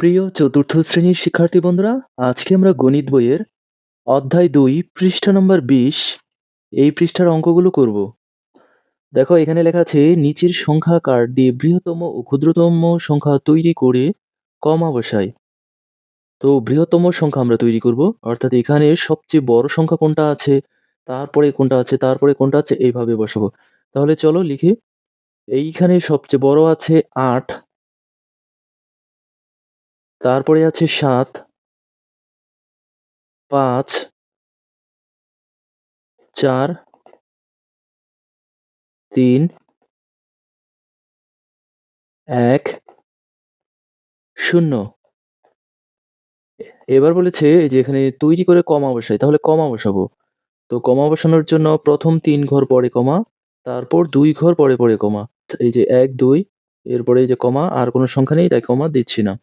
প্রিয় চতুর্থ শ্রেণির শিক্ষার্থী বন্ধুরা, আজকে আমরা গণিত বইয়ের অধ্যায় দুই, পৃষ্ঠা নম্বর বিশ, এই পৃষ্ঠার অঙ্কগুলো করব। দেখো, এখানে লেখা আছে, নিচের সংখ্যা কার্ড দিয়ে বৃহত্তম ও ক্ষুদ্রতম সংখ্যা তৈরি করে কমা বসায়। তো বৃহত্তম সংখ্যা আমরা তৈরি করব, অর্থাৎ এখানে সবচেয়ে বড় সংখ্যা কোনটা আছে, তারপরে কোনটা আছে, তারপরে কোনটা আছে, এইভাবে বসাবো। তাহলে চলো লিখি। এইখানে সবচেয়ে বড় আছে আট তারপরে আছে সাত, পাঁচ, চার, তিন, এক, শূন্য। এবার বলেছে যে এখানে তৈরি করে কমা বসাই, তাহলে কমা বসাবো। তো কমা বসানোর জন্য প্রথম তিন ঘর পরে কমা, তারপর দুই ঘর পরে পরে কমা। এই যে এক, দুই, এরপরে এই যে কমা, আর কোনো সংখ্যা নেই, তাই কমা দিচ্ছি না।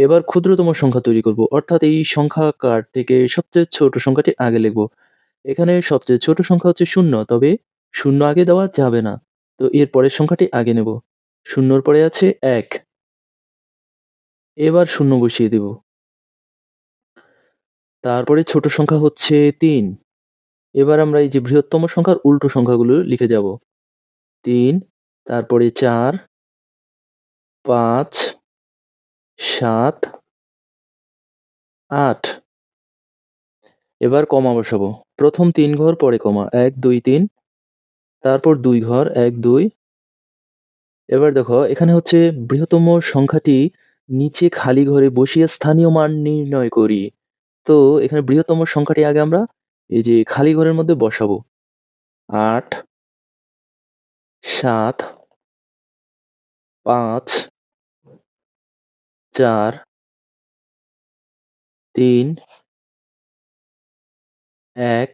এবার ক্ষুদ্রতম সংখ্যা তৈরি করব। অর্থাৎ এই সংখ্যা কার্ড থেকে সবচেয়ে ছোট সংখ্যাটি আগে লিখব। এখানে সবচেয়ে ছোট সংখ্যা হচ্ছে শূন্য, তবে শূন্য আগে দেওয়া যাবে না। তো এর পরের সংখ্যাটি আগে নেব। শূন্যর পরে আছে এক। এবার শূন্য বসিয়ে দেব। তারপরে ছোট সংখ্যা হচ্ছে তিন। এবার আমরা এই যে বৃহত্তম সংখ্যার উল্টো সংখ্যাগুলো লিখে যাব। তিন, তারপরে চার, পাঁচ সাত, আট। এবার কমা বসাবো। প্রথম তিন ঘর, পরে কমা। এক, দুই, তিন। তারপর দুই ঘর, এক, দুই। এবার দেখো, এখানে হচ্ছে বৃহত্তম সংখ্যাটি নিচে খালি ঘরে বসিয়ে স্থানীয় মান নির্ণয় করি। তো এখানে বৃহত্তম সংখ্যাটি আগে আমরা এই যে খালি ঘরের মধ্যে বসাবো। আট, সাত, পাঁচ চার, তিন, এক,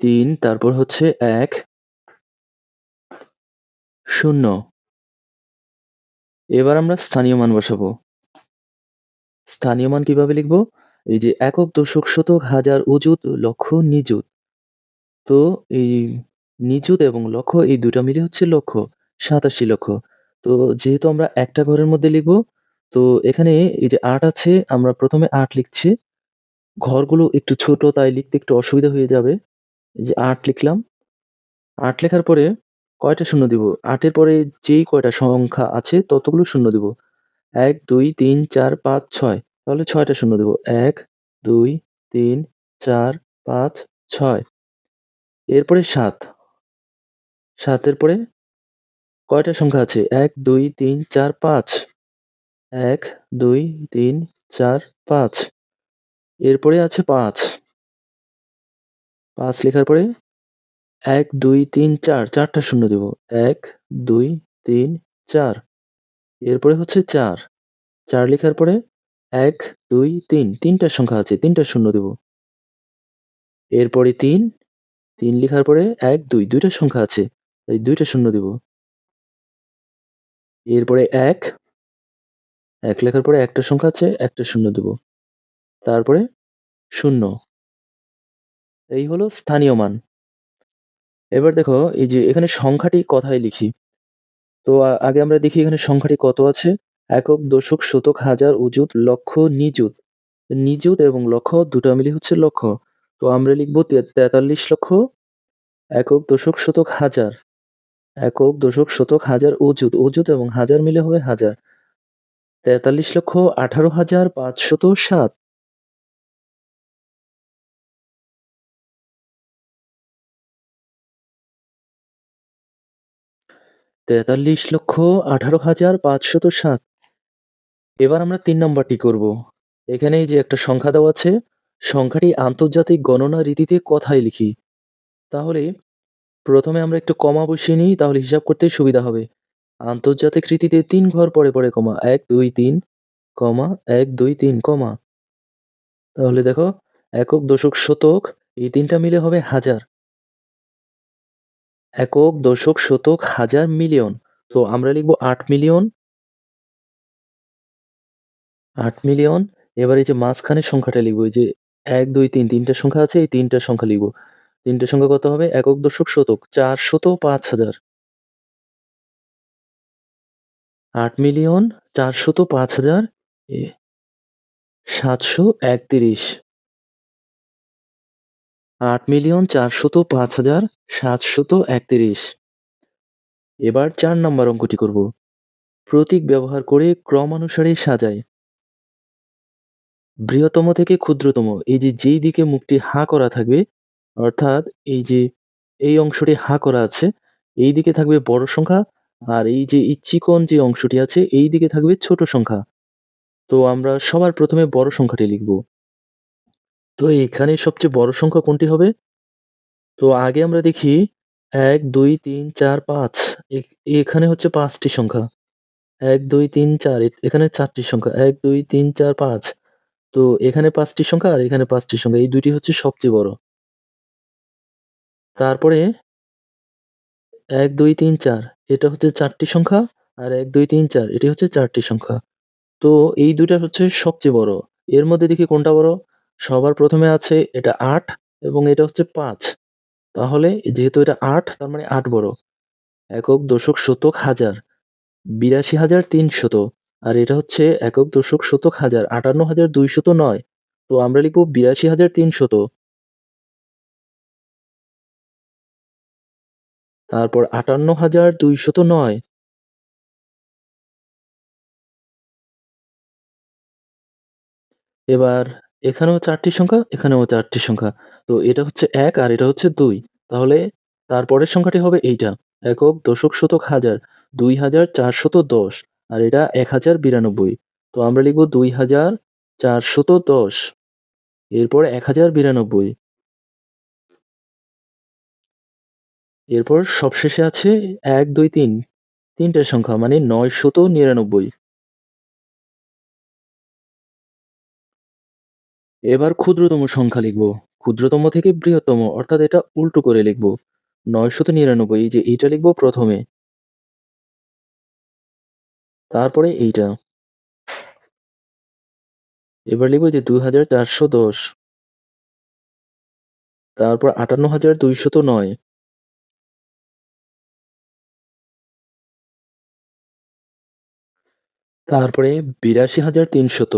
তিন, তারপর হচ্ছে এক, শূন্য। এবার আমরা স্থানীয় মান বসাবো। স্থানীয় মান কীভাবে লিখব? এই যে একক দশক শতক হাজার অযুত, লক্ষ নিযুত। তো এই নিযুত এবং লক্ষ, এই দুটা মিলে হচ্ছে লক্ষ, সাতাশি লক্ষ। তো যেহেতু আমরা একটা ঘরের মধ্যে লিখব, তো এখানে এই যে আট আছে, আমরা প্রথমে আট লিখছি। ঘরগুলো একটু ছোট, তাই লিখতে একটু অসুবিধা হয়ে যাবে। এই যে আট লিখলাম। আট লেখার পরে কয়টা শূন্য দিব? আটের পরে যেই কয়টা সংখ্যা আছে, ততগুলো শূন্য দিব। এক, দুই, তিন, চার, পাঁচ, ছয়। তাহলে ছয়টা শূন্য দেব। এক, দুই, তিন, চার, পাঁচ, ছয়। এরপরে সাত। সাতের পরে কয়টা সংখ্যা আছে? এক, দুই, তিন, চার, পাঁচ। এক, দুই, তিন, চার, পাঁচ। এরপরে আছে পাঁচ। পাঁচ লেখার পরে এক, দুই, তিন, চার। চারটা শূন্য দেব। এক, দুই, তিন, চার। এরপরে হচ্ছে চার। চার লেখার পরে এক, দুই, তিন। তিনটা সংখ্যা আছে। তিনটা শূন্য দেব। এরপরে তিন। তিন লেখার পরে এক, দুই। দুইটা সংখ্যা আছে। তাই দুইটা শূন্য দেব। এরপরে এক এক লেখার পরে একটা সংখ্যা আছে, একটা শূন্য দেব। তারপরে শূন্য। এই হলো স্থানীয় মান। এবার দেখো, এই যে এখানে সংখ্যাটি কথায় লিখি। তো আগে আমরা দেখি এখানে সংখ্যাটি কত আছে? একক, দশক, শতক, হাজার উজুত লক্ষ, নিযুত। নিযুত এবং লক্ষ দুটা মিলে হচ্ছে লক্ষ। তো আমরা লিখব তেতাল্লিশ লক্ষ, একক, দশক, শতক, হাজার। একক দশক শতক হাজার অযুত অযুত এবং হাজার মিলে হবে হাজার। তেতাল্লিশ লক্ষ আঠারো হাজার পাঁচশত সাত। তেতাল্লিশ লক্ষ আঠারো হাজার পাঁচশত সাত। এবার আমরা তিন নম্বরটি করব। এখানে যে একটা সংখ্যা দেওয়া আছে, সংখ্যাটি আন্তর্জাতিক গণনা রীতিতে কথায় লিখি। তাহলে প্রথমে আমরা একটু কমা বসিয়ে নিই, তাহলে হিসাব করতে সুবিধা হবে। আন্তর্জাতিক রীতিতে তিন ঘর পরে পরে কমা। এক, দুই, তিন, কমা। এক, দুই, তিন, কমা। তাহলে দেখো, একক, দশক, শতক, এই তিনটা মিলে হবে হাজার। একক, দশক, শতক, হাজার মিলিয়ন। তো আমরা লিখব আট মিলিয়ন। আট মিলিয়ন। এবার এই যে মাঝখানের সংখ্যাটা লিখব, এই যে এক, দুই, তিন, তিনটা সংখ্যা আছে, এই তিনটা সংখ্যা লিখব। তিনটা সংখ্যা কত হবে? একক দশক শতক, চার শত পাঁচ হাজার। আট মিলিয়ন চারশত পাঁচ হাজার সাতশো একত্রিশ। আট মিলিয়ন চারশত পাঁচ হাজার, সাতশত একত্রিশ। এবার চার নম্বর অঙ্কটি করব। প্রতীক ব্যবহার করে ক্রমানুসারে সাজায়। বৃহত্তম থেকে ক্ষুদ্রতম, এই যে যেই দিকে মুখটি হা করা থাকবে অর্থাৎ এই যে, এই অংশটি হা করা আছে, এই দিকে থাকবে বড় সংখ্যা, আর এই যে, এই চিকন যে অংশটি আছে, এই দিকে থাকবে ছোট সংখ্যা। তো আমরা সবার প্রথমে বড় সংখ্যাটি লিখব। তো এখানে সবচেয়ে বড় সংখ্যা কোনটি হবে? তো আগে আমরা দেখি, এক, দুই, তিন, চার, পাঁচ এখানে হচ্ছে পাঁচটি সংখ্যা। এক, দুই, তিন, চার এখানে চারটি সংখ্যা। এক, দুই, তিন, চার, পাঁচ, তো এখানে পাঁচটি সংখ্যা আর এখানে পাঁচটি সংখ্যা। এই দুইটি হচ্ছে সবচেয়ে বড়। তারপরে এক, দুই, তিন, চার। এটা হচ্ছে চারটি সংখ্যা আর এক, দুই, তিন, চার। এটি হচ্ছে চারটি সংখ্যা। তো এই দুইটা হচ্ছে সবচেয়ে বড়। এর মধ্যে দেখি কোনটা বড়? সবার প্রথমে আছে এটা আট এবং এটা হচ্ছে পাঁচ। তাহলে যেহেতু এটা আট, তার মানে আট বড়। একক দশক শতক হাজার। বিরাশি হাজার তিনশত। আর এটা হচ্ছে একক দশক শতক হাজার। আটান্ন হাজার দুইশত নয়। তো আমরা লিখব বিরাশি হাজার তিনশত। তারপর আটান্ন হাজার দুইশত নয়। এবার এখানেও চারটি সংখ্যা, এখানেও চারটি সংখ্যা। তো এটা হচ্ছে এক আর এটা হচ্ছে দুই। তাহলে তারপরের সংখ্যাটি হবে এইটা। একক দশক শতক হাজার, দুই হাজার চারশত দশ, আর এটা এক হাজার বিরানব্বই। তো আমরা লিখব দুই হাজার চারশত দশ, এরপর এক হাজার বিরানব্বই। এরপর সবশেষে আছে এক, দুই, তিন। তিনটে সংখ্যা মানে নয় শত নিরানব্বই। এবার ক্ষুদ্রতম সংখ্যা লিখব। ক্ষুদ্রতম থেকে বৃহত্তম, অর্থাৎ এটা উল্টো করে লিখব। নয়শত নিরানব্বই যে এইটা লিখব প্রথমে। তারপরে এইটা। এবার লিখব যে দুই হাজার চারশো দশ। তারপর আটান্ন হাজার দুইশত নয়। তারপরে বিরাশি হাজার তিনশত।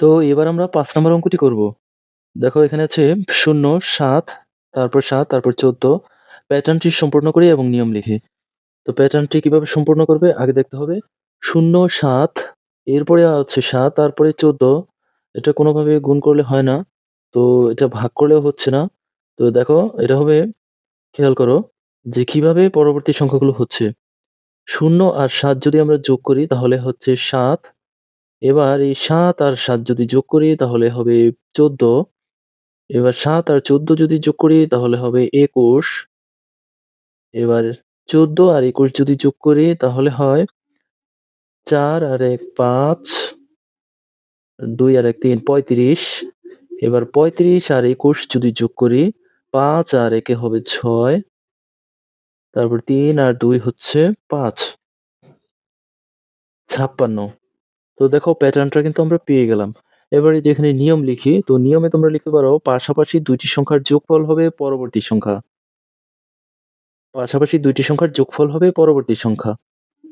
তো এবার আমরা পাঁচ নম্বর অঙ্কটি করব। দেখো এখানে আছে শূন্য, সাত, তারপর সাত, তারপর চোদ্দ। প্যাটার্নটি সম্পূর্ণ করি এবং নিয়ম লিখি। তো প্যাটার্নটি কীভাবে সম্পূর্ণ করবে? আগে দেখতে হবে। শূন্য, সাত, এরপরে হচ্ছে সাত, তারপরে চোদ্দ। এটা কোনোভাবে গুণ করলে হয় না। তো এটা ভাগ করলেও হচ্ছে না। তো দেখো, এটা হবে খেয়াল করো যে কীভাবে পরবর্তী সংখ্যাগুলো হচ্ছে। শূন্য আর সাত যদি আমরা যোগ করি তাহলে হচ্ছে সাত। এবার এই সাত আর সাত যদি যোগ করি তাহলে হবে চোদ্দ। এবার সাত আর চোদ্দ যদি যোগ করি তাহলে হবে একুশ। এবার চোদ্দ আর একুশ যদি যোগ করি তাহলে হয় চার আর এক পাঁচ, দুই আর এক তিন পঁয়ত্রিশ। এবার পঁয়ত্রিশ আর একুশ যদি যোগ করি পাঁচ আর একে হবে ছয়। তারপর তিন আর দুই হচ্ছে পাঁচ। ছাপ্পান্ন। তো দেখো প্যাটার্নটা কিন্তু আমরা পেয়ে গেলাম। এবারে যেখানে নিয়ম লিখি, তো নিয়মে তোমরা লিখতে পারো পাশাপাশি দুইটি সংখ্যার যোগফল হবে পরবর্তী সংখ্যা। পাশাপাশি দুইটি সংখ্যার যোগফল হবে পরবর্তী সংখ্যা।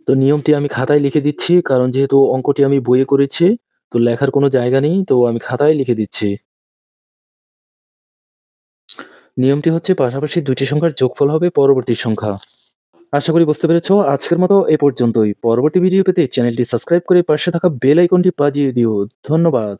তো নিয়মটি আমি খাতায় লিখে দিচ্ছি, কারণ যেহেতু অঙ্কটি আমি বইয়ে করেছি, তো লেখার কোনো জায়গা নেই, তো আমি খাতায় লিখে দিচ্ছি। নিয়মটি হচ্ছে পাশাপাশি দুটি সংখ্যার যোগফল হবে পরবর্তী সংখ্যা। আশা করি বুঝতে পেরেছ, আজকের মতো এ পর্যন্তই। পরবর্তী ভিডিও পেতে চ্যানেলটি সাবস্ক্রাইব করে পাশে থাকা বেল আইকনটি বাজিয়ে দিও। ধন্যবাদ।